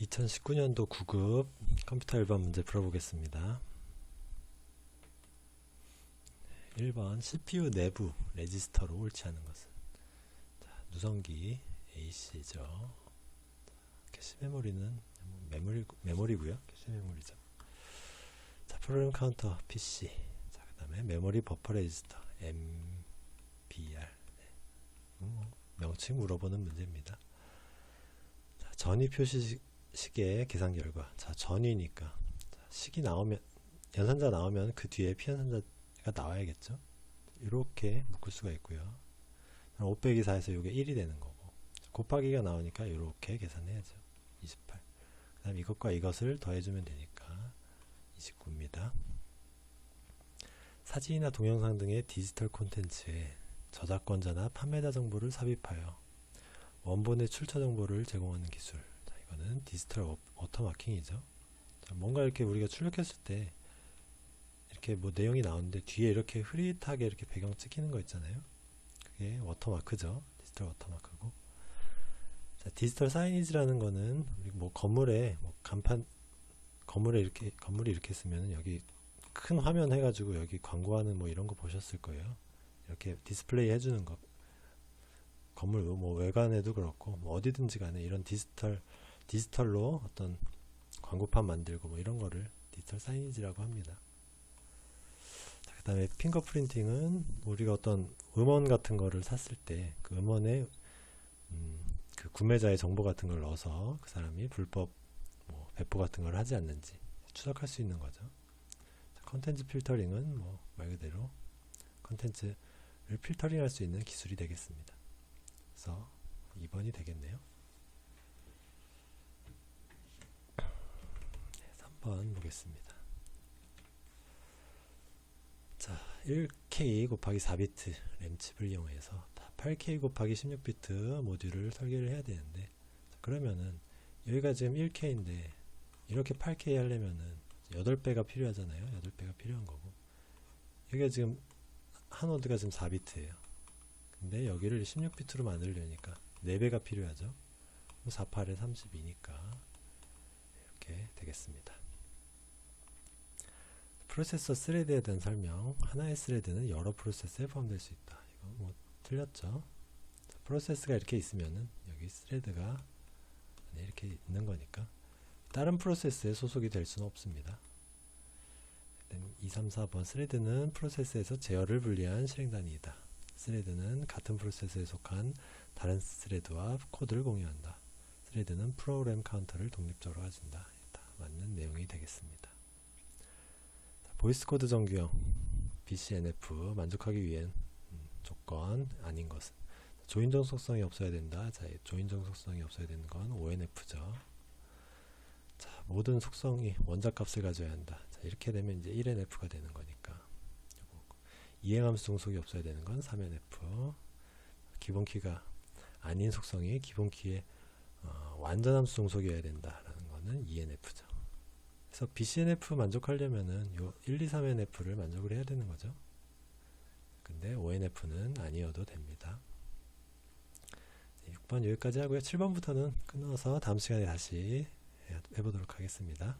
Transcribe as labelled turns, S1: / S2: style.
S1: 2019년도 9급 컴퓨터 1번 문제 풀어보겠습니다. 1번 CPU 내부 레지스터로 옳지 않은 것은 자, 누성기 AC죠. 캐시 메모리는 메모리, 메모리고요. 캐시 메모리죠. 자, 프로그램 카운터 PC. 자, 그 다음에 메모리 버퍼 레지스터 MBR. 네. 음, 뭐 명칭 물어보는 문제입니다. 자, 전위 표시 식 의 계산 결과. 자, 전위니까. 자, 식이 나오면, 연산자 나오면 그 뒤에 피연산자가 나와야겠죠? 이렇게 묶을 수가 있고요. 5 빼기 4에서 이게 1이 되는 거고. 곱하기가 나오니까 이렇게 계산해야죠. 28. 그 다음 이것과 이것을 더해주면 되니까 29입니다. 사진이나 동영상 등의 디지털 콘텐츠에 저작권자나 판매자 정보를 삽입하여 원본의 출처 정보를 제공하는 기술. 자, 이거는 디지털 워- 워터마킹이죠. 자, 뭔가 이렇게 우리가 출력했을 때 이렇게 뭐 내용이 나오는데 뒤에 이렇게 흐릿하게 이렇게 배경 찍히는 거 있잖아요. 그게 워터마크죠. 디지털 워터마크고. 자, 디지털 사이니지라는 거는 뭐 건물에 뭐 간판 건물에 이렇게 건물이 이렇게 쓰면은 여기 큰 화면 해가지고 여기 광고하는 뭐 이런 거 보셨을 거예요. 이렇게 디스플레이 해주는 거. 건물 뭐 외관에도 그렇고 뭐 어디든지 간에 이런 디지털 디지털로 어떤 광고판 만들고 뭐 이런 거를 디지털 사이니지라고 합니다. 자, 그다음에 핑거 프린팅은 우리가 어떤 음원 같은 거를 샀을 때 그 음원에 음, 그 구매자의 정보 같은 걸 넣어서 그 사람이 불법 뭐 배포 같은 걸 하지 않는지 추적할 수 있는 거죠. 자, 컨텐츠 필터링은 뭐 말 그대로 컨텐츠를 필터링할 수 있는 기술이 되겠습니다. 그래서 2번이 되겠네요. 네, 3번 보겠습니다. 자, 1K 곱하기 4비트 램칩을 이용해서 8K 곱하기 16비트 모듈을 설계를 해야 되는데 자, 그러면은 여기가 지금 1K인데 이렇게 8K 하려면은 8배가 필요하잖아요. 8배가 필요한 거고 여기가 지금 한 워드가 지금 4비트예요. 근데 여기를 16비트로 만들려니까 4배가 필요하죠. 48에 32니까 이렇게 되겠습니다. 프로세서 스레드에 대한 설명 하나의 스레드는 여러 프로세스에 포함될 수 있다. 이거 뭐 틀렸죠? 자, 프로세스가 이렇게 있으면은 여기 스레드가 이렇게 있는 거니까 다른 프로세스에 소속이 될 수는 없습니다. 2, 3, 4번 스레드는 프로세스에서 제어를 분리한 실행단위이다. 스레드는 같은 프로세스에 속한 다른 스레드와 코드를 공유한다. 스레드는 프로그램 카운터를 독립적으로 가진다. 다 맞는 내용이 되겠습니다. 자, 보이스 코드 정규형 BCNF 만족하기 위한 음, 조건 아닌 것은 조인 정속성이 없어야 된다. 자, 조인 정속성이 없어야 되는 건 ONF죠. 자, 모든 속성이 원자 값을 가져야 한다. 자, 이렇게 되면 이제 1NF가 되는 거니까. 이행함수 종속이 없어야 되는 건 3NF. 기본 키가 아닌 속성이 기본 키의 어, 완전함수 종속이어야 된다라는 거는 ENF죠. 그래서 BCNF 만족하려면은 요 1, 2, 3NF를 만족을 해야 되는 거죠. 근데 ONF는 아니어도 됩니다. 6번 여기까지 하고요. 7번부터는 끊어서 다음 시간에 다시 해- 해보도록 하겠습니다.